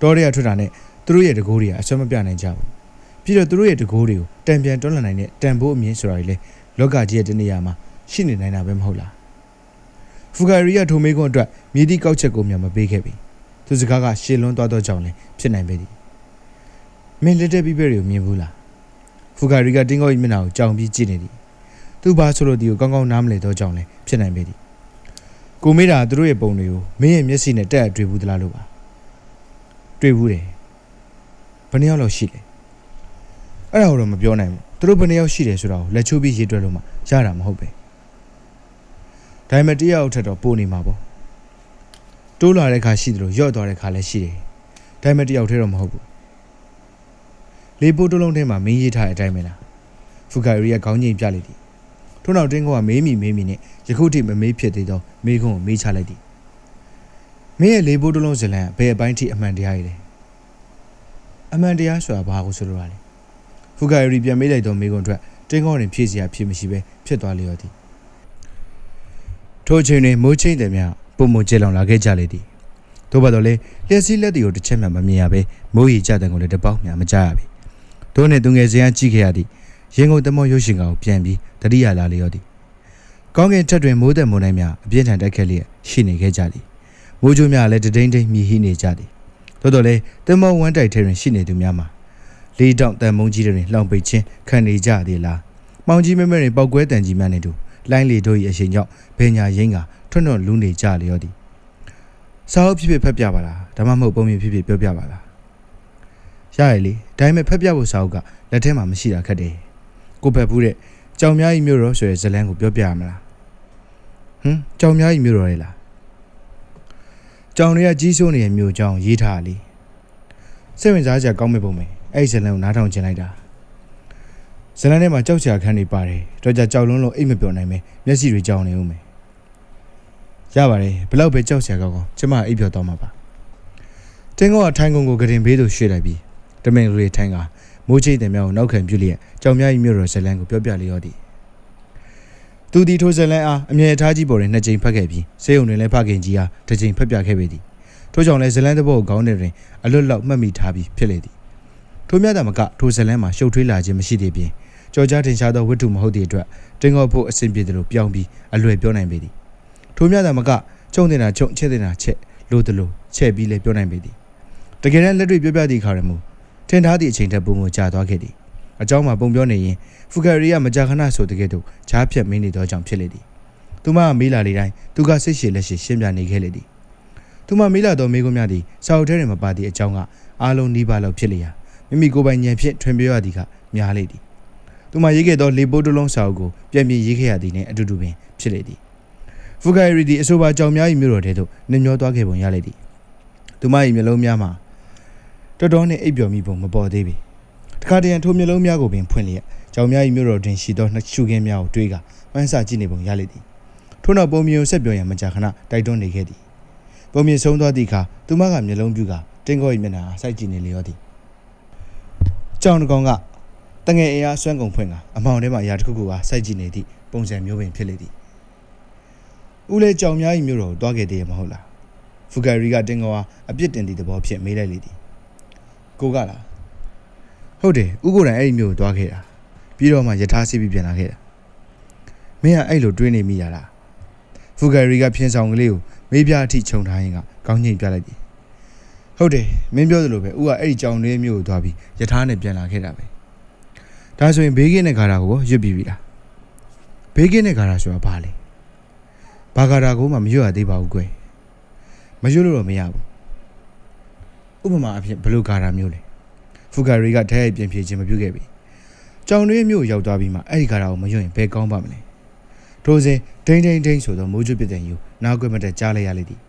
တောထဲကထွက်တာနဲ့သူတို့ရဲ့တကိုးတွေကအဆွမ်းမပြနိုင်ကြဘူး ပြီးတော့သူတို့ရဲ့တကိုးတွေကိုတံပြန်တွန်းလှန်နိုင်တဲ့တံပိုးအမြင်ဆိုတာတွေလေလောကကြီးရဲ့တနေရာမှာရှိနေနိုင်တာပဲမဟုတ်လားဖူဂိုင်ရီယာထိုမေကွန်အတွက်မြေတီကောက်ချက်ကိုမြတ်မပေးခဲ့ပြီသူစကားကရှေလွန်းသွားတော့ကြောင်းလည်းဖြစ်နိုင်ပေသည်မင်းလက်တက်ပြီးပဲတွေကိုမြင်ဘူးလားဖူဂိုင်ရီကတင်းကောကြီးမျက်နှာကိုကြောင်ပြီးကြည့်နေသည်သူဘာဆိုလို့ဒီကိုကောင်းကောင်းနားမလည်တော့ကြောင်းလည်းဖြစ်နိုင်ပေသည်ကိုမေးတာသူတို့ရဲ့ပုံတွေကိုမင်းရဲ့မျက်စိနဲ့တက်အတွေ့ဘူးသလားလို့ပါတွေ့ဘူးတယ်ဘယ်နှယောက်လောက်ရှိလဲ အဲ့ဒါတော့မပြောနိုင်ဘူးသူတို့ဘယ်နှယောက်ရှိတယ်ဆိုတာကိုလက်ချိုးပြီးရေးတွက်လို့မှရတာမဟုတ်ပဲဒါပေမဲ့တယောက်ထက်တော့ပိုနေမှာပေါ့တိုးလာတဲ့ခါရှိတယ်လို့ယော့သွားတဲ့ခါလည်းရှိတယ်ဒါပေမဲ့တယောက်ထဲတော့မဟုတ်ဘူးလေပိုးတစ်လုံးထဲမှာမင်းရေးထားတဲ့အတိုင်းပဲလားဖူဂိုင်ရီကခေါင်းငိမ်ပြလိုက်သည်ထို့နောက်တင်းကောကမေးမိမေးမိနဲ့ယခုထိမမေးဖြစ်သေးသောမေးခွန်းကိုမေးချလိုက်သည်မင်းရဲ့လေပိုးတစ်လုံးဇလန်ဘယ်အပိုင်းထိအမှန်တရားရည်လဲအမှန်တရားဆိုတာဘာကိုဆိုလိုတာလဲ ဖူဂိုင်ရီပြန်မေးလိုက်သောမေးခွန်းအတွက်တင်းကောတွင်ဖြည့်စရာဖြစ်မရှိပဲဖြစ်သွားလျော်သည်ထိုအချိန်တွင်မိုးချင်းတယ်များပုံမကျေလောင်လာခဲ့ကြလေသည်သို့ပါတော့လေလျှက်စီးလက်တွေကိုတစ်ချက်မှမမြင်ရပဲမိုးရီကြတဲ့ကိုလည်းတစ်ပေါက်မှမကြရပြီတို့နဲ့သူငယ်စရန်ကြည့်ခဲ့ရသည်ရင်ကုန်သမောရုပ်ရှင်ကောင်ပြန်ပြီးတတိယလာလျော်သည်ကောင်းကင်ထက်တွင်မိုးသက်မုန်တိုင်းများအပြင်းထန်တိုက်ခတ်လျက်ရှိနေခဲ့ကြသည်မိုးကြိုးများလည်းတဒိန်ဒိန်မြည်ဟိနေကြသည်သို့တော်လေသမောဝမ်းတိုက်ထဲတွင်ရှိနေသူများမှာ လေးတောင့်တန်မုံကြီးတွေတွင်လှောင်ပိတ်ခြင်းခံနေကြသည်လားမောင်ကြီးမဲမဲတွင်ပောက်ကွဲတန်ကြီးများနေတူလိုင်းလေတို့၏အရှင်ကြောင့်ဘယ်ညာရင်းကထွတ်ထွတ်လူးနေကြလျောသည်စာအုပ်ဖြစ်ဖြစ်ဖတ်ပြပါလားဒါမှမဟုတ်ပုံမြင်ဖြစ်ဖြစ်ပြောပြပါလားရရလေဒါပေမဲ့ဖတ်ပြဖို့စာအုပ်ကလက်ထဲမှာမရှိတာခက်တယ်ကိုဖက်ဘူးတဲ့ကြောင်များကြီးမြို့တော်ဆိုရဲဇလန်းကိုပြောပြရမလားဟမ်ကြောင်များကြီးမြို့တော်လေလားကြောင်တွေကကြီးစိုးနေတဲ့မြို့ကြောင်ရေးထားလေစိတ်ဝင်စားစရာကောင်းမဲ့ပုံပဲ အဲ့ဒီဇလန်းကိုနားထောင်ကျင်လိုက်တာဇလန်ထဲမှာကြောက်ချာခန်းတွေပါတယ်တော့ကြကြောက်လုံးလုံးအိတ်မပြောနိုင်ပဲမျက်စိတွေကြောင်နေဦးမယ်ရပါတယ်ဘလောက်ပဲကြောက်ချာကောင်းကောင်းကျမအိတ်ပြောတော့မှာပါတင်းကောကထိုင်ကုန်ကိုကတင်ဘေးသို့ရွှေ့လိုက်ပြီးတမင်လူတွေထိုင်ကမိုးချိတ်တယ်မြောက်ကိုနောက်ခံပြုလျက်ကြောင်မြကြီးမြို့တော်ဇလန်ကိုပြောပြလျော်သည်သူဒီထိုဇလန်အားအမြဲထားကြီးပေါ်တွင်နှစ်ကြိမ်ဖတ်ခဲ့ပြီးစေယုံတွင်လည်းဖခင်ကြီးအားတစ်ကြိမ်ဖတ်ပြခဲ့ပေသည်ထို့ကြောင့်လည်းဇလန်တဘောကိုခေါင်းထဲတွင်အလွတ်လောက်မှတ်မိထားပြီးဖြစ်လေသည် ထိုမြတ်တာမကထိုဇလန်းမှာရှုပ်ထွေးလာခြင်းမရှိသေးပြင်ကြော်ကြားတင်ရှားသောဝတ္ထုမဟုတ်သည့်အတွက်တင်ခေါ်ဖို့အဆင်ပြေတယ်လို့ပြောင်းပြီးအလွယ်ပြောနိုင်ပေသည်ထိုမြတ်တာမကချုံတင်တာချုံချက်တင်တာချက်လို့တလို့ချက်ပြီးလဲပြောနိုင်ပေသည်တကယ်တမ်းလက်တွေ့ပြောပြသည့်အခါရမူထင်ထားသည့်အချိန်ထက်ပုံမကျသွားခဲ့သည်အကြောင်းမှာပုံပြောနေရင်ဖူကာရီယာမကြာခဏဆိုတကယ်တော့ချားဖြတ်မင်းနေသောကြောင့်ဖြစ်လေသည်သူမမေးလာလေတိုင်းသူကစိတ်ရှည်လက်ရှည်ရှင်းပြနေခဲ့လေသည်သူမမေးလာသောမေးခွန်းများသည်စာအုပ်ထဲတွင်မပါသည့်အကြောင်းကအားလုံးနှီးပါလောက်ဖြစ်လျာ မိမိကိုယ်ပိုင်ဉာဏ်ဖြင့်ထွင်ပြောရသည်ကများလေသည်သူမရေးခဲ့သောလေပိုးတစ်လုံးစာအုပ်ကိုပြန်ပြင်ရေးခဲ့ရသည်နှင့်အတူတူပင်ဖြစ်လေသည်ဖူဂိုင်ရီဒီအဆိုပါကြောင်များ၏မြို့တော်ထဲသို့နှမျောသွားခဲ့ပုံရလေသည်သူမ၏မျက်လုံးများမှာတော်တော်နှင့်အိပ်ပျော်မိပုံမပေါ်သေးပေတခါတရံထိုမျက်လုံးများကိုပင်ဖွင့်လျက်ကြောင်များ၏မြို့တော်တွင်ရှိသောနှစ်ရှုခင်းများကိုတွေးကမှန်းဆကြည့်နေပုံရလေသည်ထို့နောက်ပုံမြင်ကိုဆက်ပြောရန်မကြာခဏတိုက်တွန်းနေခဲ့သည်ပုံမြင်ဆုံးသွားသည့်အခါသူမကမျက်လုံးပြူကတင်းကော၏မျက်နှာအားစိုက်ကြည့်နေလျောသည် ကြောင်တစ်ကောင်ကတငယ်အင်အားဆွမ်းကုန်ဖွင့်ကအမောင်ထဲမှအရာတစ်ခုခုအားစိုက်ကြည့်နေသည့်ပုံစံမျိုးပင်ဖြစ်လေသည်ဦးလေးကြောင်များကြီးမျိုးတော်ကိုတွားခဲ့သေးရမဟုတ်လားဖူဂရီကတင်ကောအပြစ်တင်သည့်သဘောဖြင့်မေးလိုက်လေသည်ကိုကလားဟုတ်တယ်ဥကိုယ်တိုင်အဲ့ဒီမျိုးကိုတွားခဲ့တာပြီးတော့မှယထာစီးပြီးပြန်လာခဲ့တာမင်းကအဲ့လိုတွေးနေမိရလားဖူဂရီကဖြင်းဆောင်ကလေးကိုမေးပြအထိခြုံထားရင်ကကောင်းငိမ့်ပြလိုက်ပြီ ဟုတ်တယ်မင်းပြောသလိုပဲဦးကအဲ့ဒီကြောင်လေးမျိုးကိုတွားပြီးယထာနဲ့ပြန်လာခဲ့တာပဲဒါဆိုရင်ဘေးကင်းတဲ့ခါတာကိုရွတ်ပြီးပြီလားဘေးကင်းတဲ့ခါတာဆိုတာဘာလဲဘာကာတာကိုမှမရွတ်ရသေးပါဘူးကွယ်မရွတ်လို့တော့မရဘူးဥပမာအဖြစ်ဘယ်လိုကာတာမျိုးလဲဖူဂါရီကထဲရိုက်ပြင်ဖြေခြင်းမပြုခဲ့ပြီကြောင်တွေးမျိုးရောက်သွားပြီးမှအဲ့ဒီကာတာကိုမရွတ်ရင်ဘယ်ကောင်းပါမလဲထိုစဉ်ဒိန်းဒိန်းဒိန်းဆိုသောမိုးကျွတ်ပြတဲ့ယူနားကွက်မတက်ကြားလိုက်ရလေသည်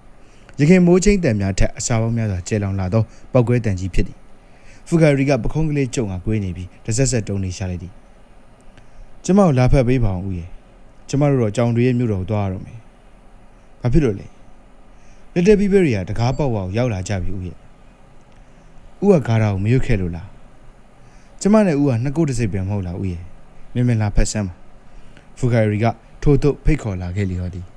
ရခင်မိုးချင်းတန်များထက်အစာပေါင်းများစွာကျဲလောင်လာသောပောက်ကွဲတန်ကြီးဖြစ်သည်ဖူဂါရီကပခုံးကလေးကြုံကကွေးနေပြီးတစ်ဆက်ဆက်တုံးနေရှာလိုက်သည်ကျမကိုလာဖက်ပေးပါအောင်ဦးရဲ့ကျမတို့တော့ကြောင်တွေးမျိုးတော်ကိုသွားရတော့မယ်။ဘာဖြစ်လို့လဲ။ Little People တွေကတကားပေါက်ဝါကိုရောက်လာကြပြီဦးရဲ့။ဦးကကားတာကိုမရွတ်ခဲ့လို့လား။ကျမနဲ့ဦးကနှစ်ကိုယ်တစ်စိတ်ပဲမဟုတ်လားဦးရဲ့။မင်းမလာဖက်ဆမ်းပါ။ဖူဂိုင်ရီကထို့သို့ဖိတ်ခေါ်လာခဲ့လေဟောသည်။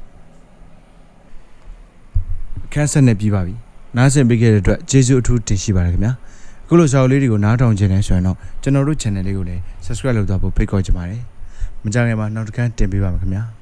အခန်းဆက်နဲ့ပြီးပါပြီ။နားဆင်ပေးခဲ့တဲ့အတွက်ကျေးဇူးအထူးတင်ရှိပါတယ်ခင်ဗျာ။အခုလိုစာအုပ်လေးတွေကိုနားထောင်ခြင်းနဲ့ဆိုရင်တော့ကျွန်တော်တို့ channel လေးကိုလည်း subscribe လုပ်တော့ဖို့ဖိတ်ခေါ်ချင်ပါတယ်။မကြခင်မှာနောက်တစ်ခန်းတင်ပေးပါမယ်ခင်ဗျာ။